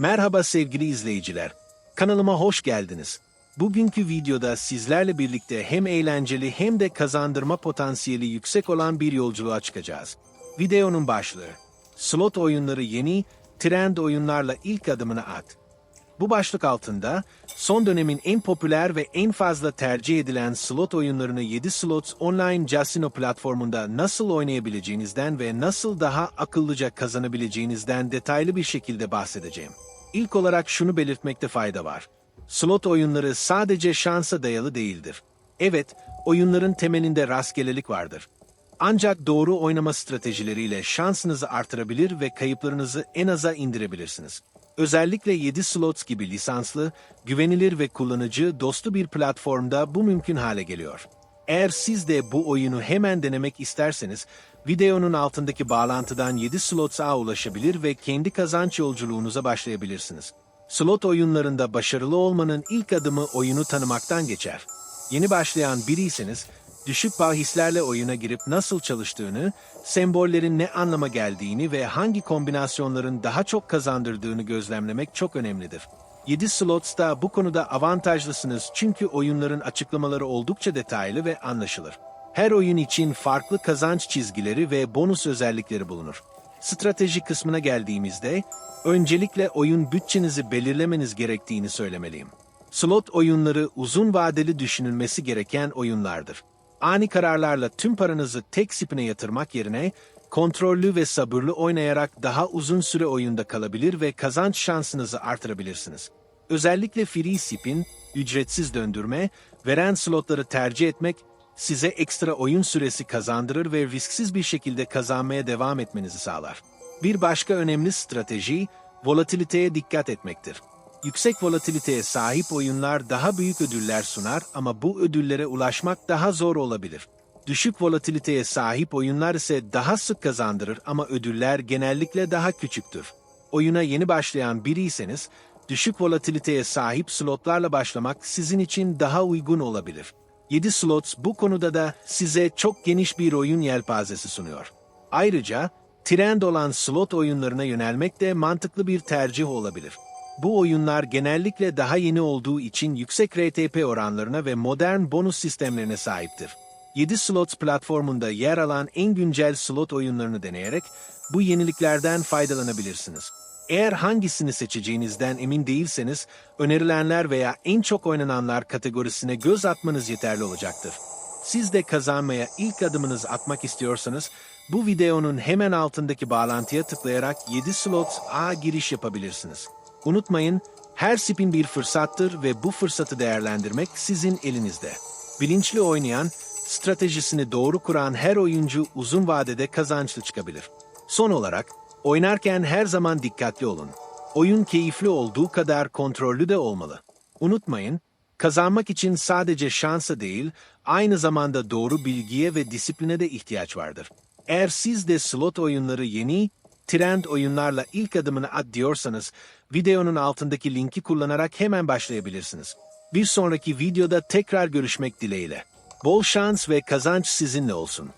Merhaba sevgili izleyiciler. Kanalıma hoş geldiniz. Bugünkü videoda sizlerle birlikte hem eğlenceli hem de kazandırma potansiyeli yüksek olan bir yolculuğa çıkacağız. Videonun başlığı. Slot oyunları yeni, trend oyunlarla ilk adımını at. Bu başlık altında son dönemin en popüler ve en fazla tercih edilen slot oyunlarını 7 Slots Online Casino platformunda nasıl oynayabileceğinizden ve nasıl daha akıllıca kazanabileceğinizden detaylı bir şekilde bahsedeceğim. İlk olarak şunu belirtmekte fayda var. Slot oyunları sadece şansa dayalı değildir. Evet, oyunların temelinde rastgelelik vardır. Ancak doğru oynama stratejileriyle şansınızı artırabilir ve kayıplarınızı en aza indirebilirsiniz. Özellikle 7 slots gibi lisanslı, güvenilir ve kullanıcı dostu bir platformda bu mümkün hale geliyor. Eğer siz de bu oyunu hemen denemek isterseniz, videonun altındaki bağlantıdan 7 Slots'a ulaşabilir ve kendi kazanç yolculuğunuza başlayabilirsiniz. Slot oyunlarında başarılı olmanın ilk adımı oyunu tanımaktan geçer. Yeni başlayan biriyseniz, düşük bahislerle oyuna girip nasıl çalıştığını, sembollerin ne anlama geldiğini ve hangi kombinasyonların daha çok kazandırdığını gözlemlemek çok önemlidir. 7 Slots'ta bu konuda avantajlısınız çünkü oyunların açıklamaları oldukça detaylı ve anlaşılır. Her oyun için farklı kazanç çizgileri ve bonus özellikleri bulunur. Strateji kısmına geldiğimizde, öncelikle oyun bütçenizi belirlemeniz gerektiğini söylemeliyim. Slot oyunları uzun vadeli düşünülmesi gereken oyunlardır. Ani kararlarla tüm paranızı tek spine yatırmak yerine, kontrollü ve sabırlı oynayarak daha uzun süre oyunda kalabilir ve kazanç şansınızı artırabilirsiniz. Özellikle free spin, ücretsiz döndürme, veren slotları tercih etmek size ekstra oyun süresi kazandırır ve risksiz bir şekilde kazanmaya devam etmenizi sağlar. Bir başka önemli strateji, volatiliteye dikkat etmektir. Yüksek volatiliteye sahip oyunlar daha büyük ödüller sunar ama bu ödüllere ulaşmak daha zor olabilir. Düşük volatiliteye sahip oyunlar ise daha sık kazandırır ama ödüller genellikle daha küçüktür. Oyuna yeni başlayan biriyseniz, düşük volatiliteye sahip slotlarla başlamak sizin için daha uygun olabilir. 7 slots bu konuda da size çok geniş bir oyun yelpazesi sunuyor. Ayrıca, trend olan slot oyunlarına yönelmek de mantıklı bir tercih olabilir. Bu oyunlar genellikle daha yeni olduğu için yüksek RTP oranlarına ve modern bonus sistemlerine sahiptir. 7 Slots platformunda yer alan en güncel slot oyunlarını deneyerek bu yeniliklerden faydalanabilirsiniz. Eğer hangisini seçeceğinizden emin değilseniz, önerilenler veya en çok oynananlar kategorisine göz atmanız yeterli olacaktır. Siz de kazanmaya ilk adımınızı atmak istiyorsanız, bu videonun hemen altındaki bağlantıya tıklayarak 7 Slots A giriş yapabilirsiniz. Unutmayın, her spin bir fırsattır ve bu fırsatı değerlendirmek sizin elinizde. Bilinçli oynayan, stratejisini doğru kuran her oyuncu uzun vadede kazançlı çıkabilir. Son olarak, oynarken her zaman dikkatli olun. Oyun keyifli olduğu kadar kontrollü de olmalı. Unutmayın, kazanmak için sadece şansa değil, aynı zamanda doğru bilgiye ve disipline de ihtiyaç vardır. Eğer siz de slot oyunları yeni, trend oyunlarla ilk adımını at diyorsanız, videonun altındaki linki kullanarak hemen başlayabilirsiniz. Bir sonraki videoda tekrar görüşmek dileğiyle. Bol şans ve kazanç sizinle olsun.